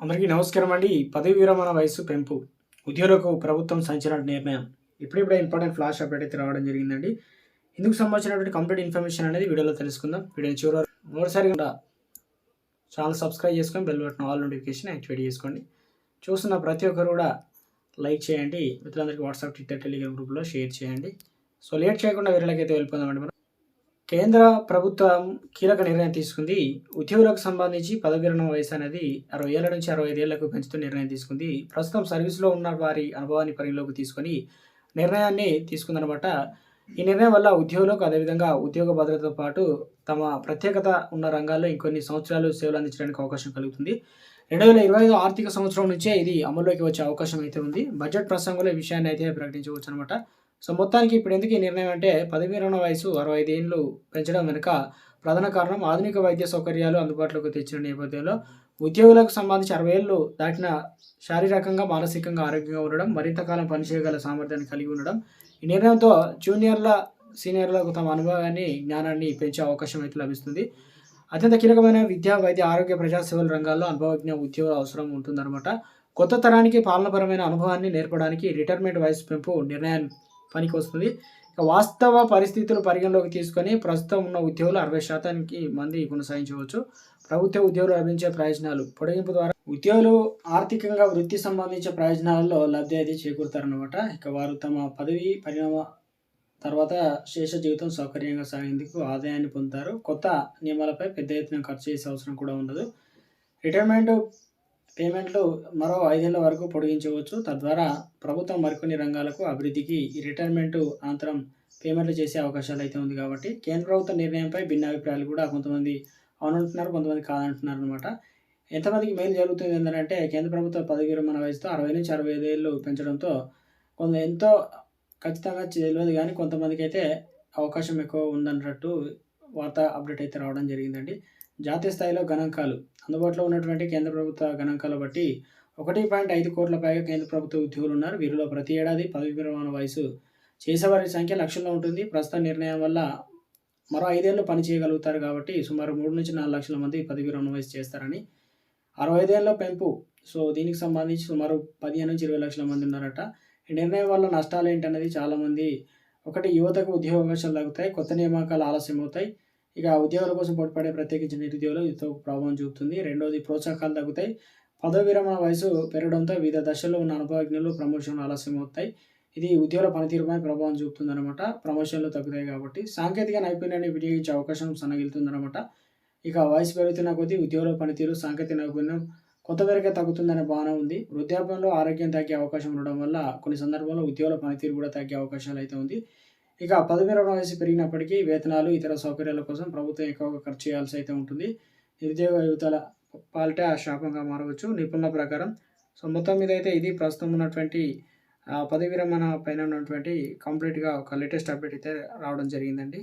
అందరికీ నమస్కారం అండి. పదవి విరమణ వయసు పెంపు. ఉద్యోగులకు ప్రభుత్వం సంచలన నిర్ణయం. ఇప్పుడిప్పుడే ఇంపార్టెంట్ ఫ్లాష్ అప్డేట్ అయితే రావడం జరిగిందండి. ఇందుకు సంబంధించినటువంటి కంప్లీట్ ఇన్ఫర్మేషన్ అనేది వీడియోలో తెలుసుకుందాం. వీడియో చివరి వరకు ఛానల్ సబ్స్క్రైబ్ చేసుకొని bell button all notification activate చేసుకోండి. చూస్తున్న ప్రతి ఒక్కరు కూడా లైక్ చేయండి. మిత్రులందరికీ వాట్సాప్ ట్విట్టర్ టెలిగ్రామ్ గ్రూప్లో షేర్ చేయండి. సో లేట్ చేయకుండా వీళ్ళకైతే వెళ్ళిపోదామండి మనం. కేంద్ర ప్రభుత్వం కీలక నిర్ణయం తీసుకుంది. ఉద్యోగులకు సంబంధించి పదవి విరమణ వయసు అనేది అరవై ఏళ్ళ నుంచి అరవై ఐదేళ్ళకు పెంచుతూ నిర్ణయం తీసుకుంది. ప్రస్తుతం సర్వీస్లో ఉన్న వారి అనుభవాన్ని పరిగణలోకి తీసుకొని నిర్ణయాన్ని తీసుకుందనమాట. ఈ నిర్ణయం వల్ల ఉద్యోగులకు అదేవిధంగా ఉద్యోగ భద్రతతో పాటు తమ ప్రత్యేకత ఉన్న రంగాల్లో ఇంకొన్ని సంవత్సరాలు సేవలు అందించడానికి అవకాశం కలుగుతుంది. రెండు వేల ఇరవై ఐదు ఆర్థిక సంవత్సరం నుంచే ఇది అమల్లోకి వచ్చే అవకాశం అయితే ఉంది. బడ్జెట్ ప్రసంగంలో ఈ విషయాన్ని అయితే ప్రకటించవచ్చు అనమాట సో మొత్తానికి ఇప్పుడు ఎందుకు ఈ నిర్ణయం అంటే పదవీ విరమణ వయసు అరవై ఐదు పెంచడం వెనుక ప్రధాన కారణం ఆధునిక వైద్య సౌకర్యాలు అందుబాటులోకి తెచ్చిన నేపథ్యంలో ఉద్యోగులకు సంబంధించి అరవై ఏళ్ళు దాటిన శారీరకంగా మానసికంగా ఆరోగ్యంగా ఉండడం మరింత కాలం పనిచేయగల సామర్థ్యాన్ని కలిగి ఉండడం ఈ నిర్ణయంతో జూనియర్ల సీనియర్లకు తమ అనుభవాన్ని జ్ఞానాన్ని పెంచే అవకాశం అయితే లభిస్తుంది. అత్యంత కీలకమైన విద్యా వైద్య ఆరోగ్య ప్రజా సేవల రంగాల్లో అనుభవజ్ఞ ఉద్యోగుల అవసరం ఉంటుందన్నమాట. కొత్త తరానికి పాలనపరమైన అనుభవాన్ని నేర్పడానికి రిటైర్మెంట్ వయసు పెంపు నిర్ణయం పనికి వస్తుంది ఇక వాస్తవ పరిస్థితులు పరిగణలోకి తీసుకొని ప్రస్తుతం ఉన్న ఉద్యోగులు అరవై శాతానికి మంది కొనసాగించవచ్చు. ప్రభుత్వ ఉద్యోగులు లభించే ప్రయోజనాలు పొడిగింపు ద్వారా ఉద్యోగులు ఆర్థికంగా వృత్తి సంబంధించిన ప్రయోజనాలలో లబ్ధి అయితే చేకూరుతారనమాట ఇక వారు తమ పదవి పరిణామ తర్వాత శేష జీవితం సౌకర్యంగా సాగేందుకు ఆదాయాన్ని పొందుతారు. కొత్త నియమాలపై పెద్ద ఎత్తున ఖర్చు చేసే అవసరం కూడా ఉండదు. రిటైర్మెంట్ పేమెంట్లు మరో ఐదేళ్ళ వరకు పొడిగించవచ్చు. తద్వారా ప్రభుత్వం మరికొన్ని రంగాలకు అభివృద్ధికి రిటైర్మెంట్ అనంతరం పేమెంట్లు చేసే అవకాశాలు అయితే ఉంది కాబట్టి కేంద్ర ప్రభుత్వ నిర్ణయంపై భిన్నాభిప్రాయాలు కూడా కొంతమంది అవునంటున్నారు కొంతమంది కాదంటున్నారు అనమాట ఎంతమందికి మేలు జరుగుతుంది ఏంటంటే కేంద్ర ప్రభుత్వ పదవి విరమణ వయసుతో అరవై నుంచి అరవై ఐదు ఏళ్ళు పెంచడంతో కొంత ఎంతో ఖచ్చితంగా తెలియదు కానీ కొంతమందికి అయితే అవకాశం ఎక్కువ ఉందన్నట్టు వార్త అప్డేట్ అయితే రావడం జరిగిందండి. జాతీయ స్థాయిలో గణాంకాలు. అందుబాటులో ఉన్నటువంటి కేంద్ర ప్రభుత్వ గణాంకాల బట్టి ఒకటి పాయింట్ ఐదు కోట్ల పైగా కేంద్ర ప్రభుత్వ ఉద్యోగులు ఉన్నారు. వీరిలో ప్రతి ఏడాది పదవి విరమణ వయసు చేసేవారి సంఖ్య లక్షల్లో ఉంటుంది. ప్రస్తుత నిర్ణయం వల్ల మరో ఐదేళ్ళు పని చేయగలుగుతారు కాబట్టి సుమారు మూడు నుంచి నాలుగు లక్షల మంది పదవి విరమణ వయసు చేస్తారని అరవై ఐదేళ్ళ పెంపు. సో దీనికి సంబంధించి సుమారు పదిహేను నుంచి ఇరవై లక్షల మంది ఉన్నారట. ఈ నిర్ణయం వల్ల నష్టాలు ఏంటనేది చాలామంది ఒకటి యువతకు ఉద్యోగ అవకాశాలు తగ్గుతాయి కొత్త నియామకాలు ఆలస్యం అవుతాయి ఇక ఉద్యోగాల కోసం పోటీపడే ప్రత్యేకించి నిరుద్యోగులు ఇతో ప్రభావం చూపుతుంది. రెండవది ప్రోత్సాహకాలు తగ్గుతాయి. పదవి విరమణ వయసు పెరగడంతో వివిధ దశల్లో ఉన్న అనుభవజ్ఞులు ప్రమోషన్లు ఆలస్యం అవుతాయి. ఇది ఉద్యోగుల పనితీరుపై ప్రభావం చూపుతుంది అనమాట ప్రమోషన్లు తగ్గుతాయి కాబట్టి సాంకేతిక నైపుణ్యాన్ని వినియోగించే అవకాశం సన్నగిలుతుందన్నమాట ఇక వయసు పెరుగుతున్న కొద్దీ ఉద్యోగుల పనితీరు సాంకేతిక నైపుణ్యం కొంతవరకే తగ్గుతుందనే భావన ఉంది. వృద్ధాప్యంలో ఆరోగ్యం తగ్గే అవకాశం ఉండడం వల్ల కొన్ని సందర్భాల్లో ఉద్యోగుల పనితీరు కూడా తగ్గే అవకాశాలు అయితే ఉంది. ఇక పదవి విరమణ వయసు పెరిగినప్పటికీ వేతనాలు ఇతర సౌకర్యాల కోసం ప్రభుత్వం ఎక్కువగా ఖర్చు చేయాల్సి అయితే ఉంటుంది. నిరుద్యోగ యువతల పాలిటే ఆ శాపంగా మారవచ్చు. నిపుణుల ప్రకారం సో మొత్తం మీద అయితే ఇది ప్రస్తుతం ఉన్నటువంటి ఆ, పదవి విరమణ పైన ఉన్నటువంటి కంప్లీట్గా ఒక లేటెస్ట్ అప్డేట్ అయితే రావడం జరిగిందండి.